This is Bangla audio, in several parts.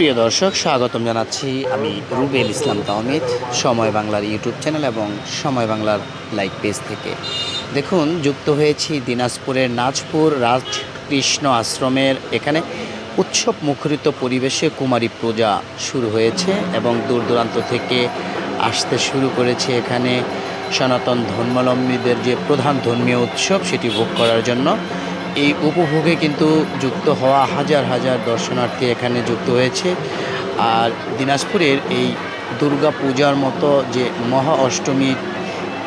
প্রিয় দর্শক, স্বাগতম জানাচ্ছি আমি রুবেল ইসলাম তাহমিদ সময় বাংলার ইউটিউব চ্যানেল এবং সময় বাংলার লাইক পেজ থেকে। দেখুন, যুক্ত হয়েছি দিনাজপুরের নাজপুর রাজকৃষ্ণ আশ্রমের। এখানে উৎসব মুখরিত পরিবেশে কুমারী পূজা শুরু হয়েছে এবং দূর দূরান্ত থেকে আসতে শুরু করেছে এখানে। সনাতন ধর্মাবলম্বীদের যে প্রধান ধর্মীয় উৎসব, সেটি ভোগ করার জন্য এই উপভোগে কিন্তু যুক্ত হওয়া হাজার হাজার দর্শনার্থী এখানে যুক্ত হয়েছে। আর দিনাজপুরের এই দুর্গা পূজার মতো যে মহা অষ্টমীর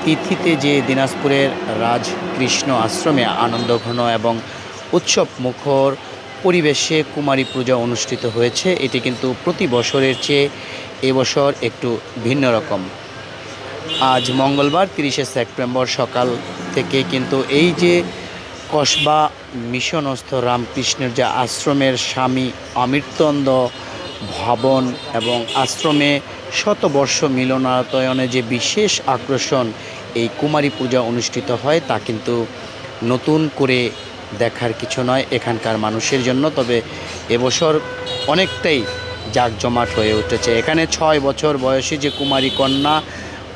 তিথিতে যে দিনাজপুরের রাজকৃষ্ণ আশ্রমে আনন্দঘন এবং উৎসব মুখর পরিবেশে কুমারী পূজা অনুষ্ঠিত হয়েছে, এটি কিন্তু প্রতি বছরের চেয়ে এবছর একটু ভিন্ন রকম। আজ মঙ্গলবার তিরিশে সেপ্টেম্বর সকাল থেকে কিন্তু এই যে কসবা, মিশনস্থ রামকৃষ্ণের যে আশ্রমের স্বামী অমৃতন্দ ভবন এবং আশ্রমে শতবর্ষ মিলনায়তনে যে বিশেষ আকর্ষণ এই কুমারী পূজা অনুষ্ঠিত হয়, তা কিন্তু নতুন করে দেখার কিছু নয় এখানকার মানুষের জন্য। তবে এবছর অনেকটাই জাঁকজমাট হয়ে উঠেছে। এখানে ছয় বছর বয়সী যে কুমারী কন্যা,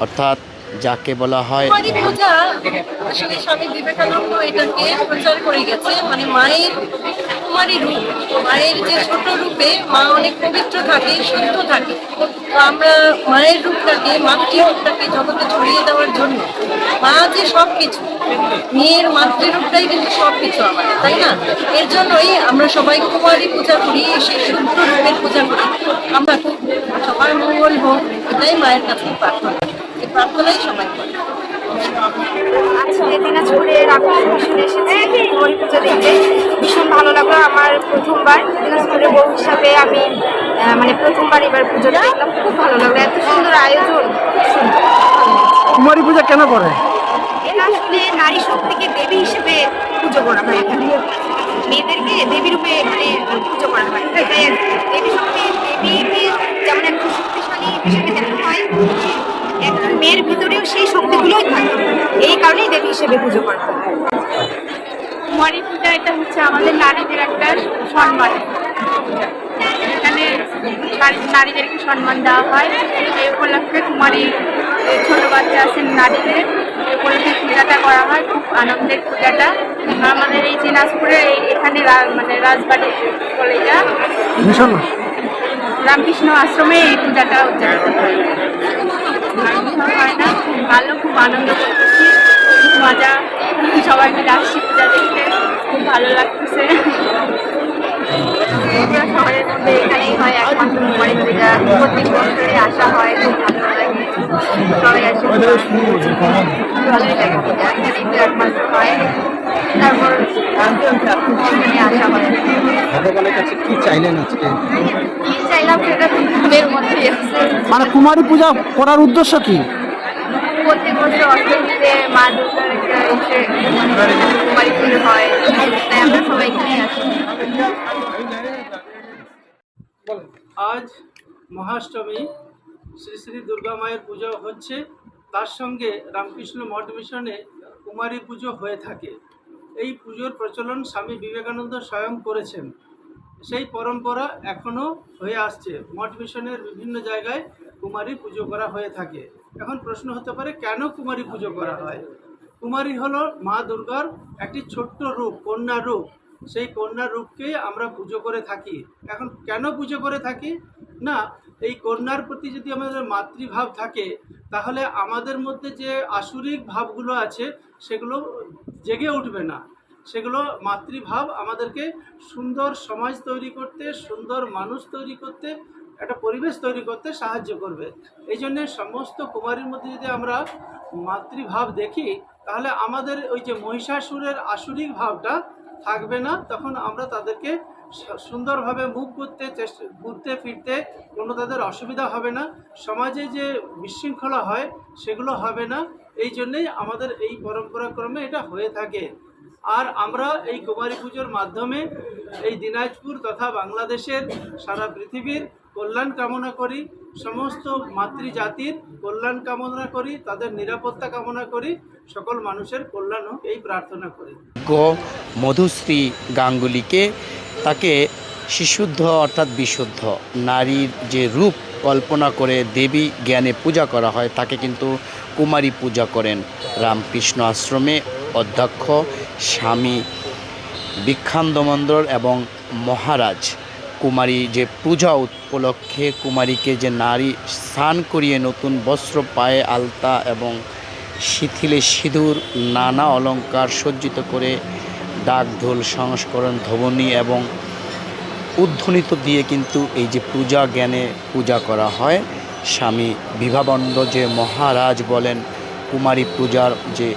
অর্থাৎ যাকে বলা হয় পূজা স্বামী বিবেকানন্দ এটাকে মানে মায়ের রূপ, মায়ের যে ছোট রূপে মা অনেক পবিত্র থাকে থাকে। তো আমরা মায়ের রূপটাকে, মাতৃ ছড়িয়ে দেওয়ার জন্য মা যে সব কিছু মেয়ের কিন্তু সব কিছু তাই না? এর জন্যই আমরা সবাই কুমারী পূজা করি, সেই শুদ্ধ রূপের পূজা করি। আমরা সবার মঙ্গল হোক, এটাই মায়ের কাছে প্রার্থনা। এই প্রার্থনাই সবাই করে আজকে দিনাজপুরে রামকৃষ্ণ মিশনে এসেছি কুমারী পুজো দেখতে ভীষণ ভালো লাগল আমার প্রথমবার দিনাজপুরে বউ হিসাবে আমি মানে প্রথমবার এবার পুজোটা দেখলাম খুব ভালো লাগল এত সুন্দর আয়োজন। কুমারী পূজা কেন করে এটা আসলে নারী শক্তিকে দেবী হিসেবে পুজো করা হয় এখানে মেয়েদেরকে দেবী রূপে এখানে পুজো করা হয়। দেবী শক্তি দেবীকে যেমন একটু শক্তিশালী হিসেবে দেখা হয় একজন মেয়ের ভিতরেও সেই শক্তিগুলোই থাকে। এই কারণেই দেবী হিসেবে পুজো করা হয় কুমারী পূজা এটা হচ্ছে আমাদের নারীদের একটা সম্মান। এখানে নারী- নারীদেরকে সম্মান দেওয়া হয়। এই উপলক্ষে কুমারী ছোট বাচ্চা আছেন নারীদের। এই উপলক্ষে পূজাটা করা হয়। খুব আনন্দের পূজাটা। আমাদের এই দিনাজপুরে এই এখানে মানে রাজবাড়ি কলেজা রামকৃষ্ণ আশ্রমে এই পূজাটা উদযাপিত হয়। কোথাও হয় না ভালো খুব আনন্দ করতেছি খুব মজা সবাই মিলে আসছি পূজা দেখতে খুব ভালো লাগতেছে মধ্যে হয় আসা হয় খুব ভালো লাগে সবাই ভালোই লাগে পূজা হয় তারপর আসা হয় কি চাইলেন আজকে? কি চাইলাম সেটা আছে মানে কুমারী পূজা করার উদ্দেশ্য কি? প্রত্যেক বছর অষ্টমীতে মা দুর্গার একটা এসে কুমারী পুজো হয়। তাই আমরা সবাই এখানেই আসি। আজ মহাষ্টমী শ্রী শ্রী দুর্গা মায়ের পুজো হচ্ছে। তার সঙ্গে রামকৃষ্ণ মঠ মিশনে কুমারী পুজো হয়ে থাকে। এই পুজোর প্রচলন স্বামী বিবেকানন্দ স্বয়ং করেছেন। সেই পরম্পরা এখনও হয়ে আসছে। মঠ মিশনের বিভিন্ন জায়গায় কুমারী পুজো করা হয়ে থাকে। এখন প্রশ্ন হতে পারে, কেন কুমারী পুজো করা হয়? কুমারী হলো মা দুর্গার একটি ছোট্ট রূপ, কন্যা রূপ। সেই কন্যা রূপকে আমরা পুজো করে থাকি। এখন কেন পুজো করে থাকি? না, এই কন্যার প্রতি যদি আমাদের মাতৃভাব থাকে, তাহলে আমাদের মধ্যে যে আসুরিক ভাবগুলো আছে, সেগুলো জেগে উঠবে না। সেগুলো মাতৃভাব আমাদেরকে সুন্দর সমাজ তৈরি করতে, সুন্দর মানুষ তৈরি করতে, একটা পরিবেশ তৈরি করতে সাহায্য করবে। এই জন্যে সমস্ত কুমারীর মধ্যে যদি আমরা মাতৃভাব দেখি, তাহলে আমাদের ওই যে মহিষাসুরের আসুরিক ভাবটা থাকবে না। তখন আমরা তাদেরকে সুন্দরভাবে মুখ করতে চেষ্টা, ঘুরতে ফিরতে কোনো তাদের অসুবিধা হবে না। সমাজে যে বিশৃঙ্খলা হয়, সেগুলো হবে না। এই জন্যেই আমাদের এই পরম্পরাক্রমে এটা হয়ে থাকে। আর আমরা এই কুমারী পুজোর মাধ্যমে এই দিনাজপুর তথা বাংলাদেশের সারা পৃথিবীর কল্যাণ কামনা করি, সমস্ত মাতৃজাতির কল্যাণ কামনা করি, তাদের নিরাপত্তা কামনা করি, সকল মানুষের কল্যাণ হোক এই প্রার্থনা করি। গ মধুশ্রী গাঙ্গুলিকে তাকে শিশুদ্ধ অর্থাৎ বিশুদ্ধ, নারীর যে রূপ কল্পনা করে দেবী জ্ঞানে পূজা করা হয়, তাকে কিন্তু কুমারী পূজা করেন। রামকৃষ্ণ আশ্রমে অধ্যক্ষ স্বামী বিক্ষান্দমন্দর এবং মহারাজ কুমারী যে পূজা উপলক্ষে কুমারীকে যে নারী স্নান করিয়ে নতুন বস্ত্র পায়ে আলতা এবং শিথিলে সিঁদুর, নানা অলঙ্কার সজ্জিত করে ডাক ঢোল, সংস্করণ, ধ্বনি এবং উদ্ধনিত দিয়ে কিন্তু এই যে পূজা জ্ঞানে পূজা করা হয়। স্বামী বিভাবন্দ যে মহারাজ বলেন, কুমারী পূজার যে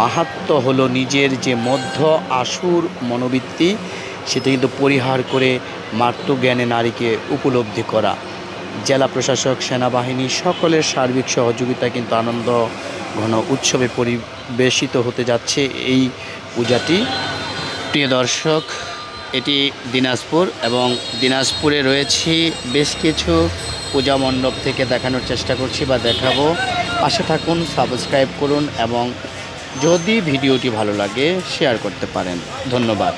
মাহাত্ম হলো নিজের যে মধ্য আসুর মনোবৃত্তি, সেটা কিন্তু পরিহার করে মাতৃ জ্ঞানে নারীকে উপলব্ধি করা। জেলা প্রশাসক, সেনাবাহিনী সকলের সার্বিক সহযোগিতা কিন্তু আনন্দ ঘন উৎসবে পরিবেশিত হতে যাচ্ছে এই পূজাটি। প্রিয় দর্শক, এটি দিনাজপুর এবং দিনাজপুরে রয়েছে বেশ কিছু পূজা মণ্ডপ থেকে দেখানোর চেষ্টা করছি বা দেখাবো। পাশে থাকুন, সাবস্ক্রাইব করুন এবং যদি ভিডিওটি ভালো লাগে শেয়ার করতে পারেন। ধন্যবাদ।